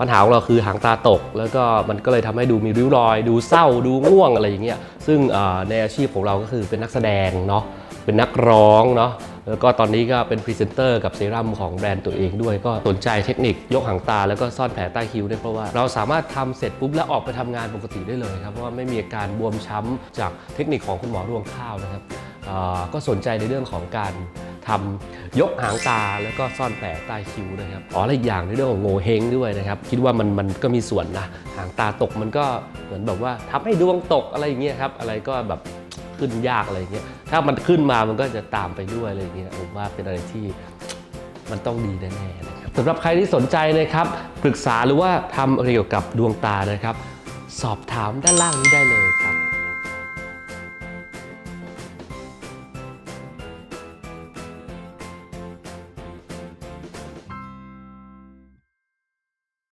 ปัญหาของเราคือหางตาตก แล้วก็มันก็เลยทำให้ดูมีริ้วรอย ดูเศร้าดูง่วงอะไรอย่างเงี้ยซึ่งในอาชีพของเราก็คือเป็นนักแสดงเนาะเป็นนักร้องเนาะแล้วก็ตอนนี้ก็เป็นพรีเซนเตอร์กับเซรั่มของแบรนด์ตัวเองด้วย ก็สนใจเทคนิคยกหางตาแล้วก็ซ่อนแผลใต้คิ้วเนี่ยเพราะว่าเราสามารถทำเสร็จปุ๊บแล้วออกไปทำงานปกติได้เลยครับเพราะว่าไม่มีอาการบวมช้ำจากเทคนิคของคุณหมอรวงข้าวนะครับก็สนใจในเรื่องของการ ทำยกหางตาแล้วก็ซ่อนแผลใต้คิ้วนะครับอ๋อและอีกอย่างในเรื่องของโงเฮงด้วยนะครับ คิดว่ามันมันก็มีส่วนนะหางตาตกมันก็เหมือนแบบว่าทำให้ดวงตกอะไรอย่างเงี้ยครับอะไรก็แบบขึ้นยากอะไรอย่างเงี้ยถ้ามันขึ้นมามันก็จะตามไปด้วยอะไรอย่างเงี้ยผมว่าเป็นอะไรที่มันต้องดีแน่ๆนะครับสำหรับใครที่สนใจนะครับปรึกษาหรือว่าทำเกี่ยวกับดวงตานะครับ สอบถามด้านล่างนี้ได้เลยครับ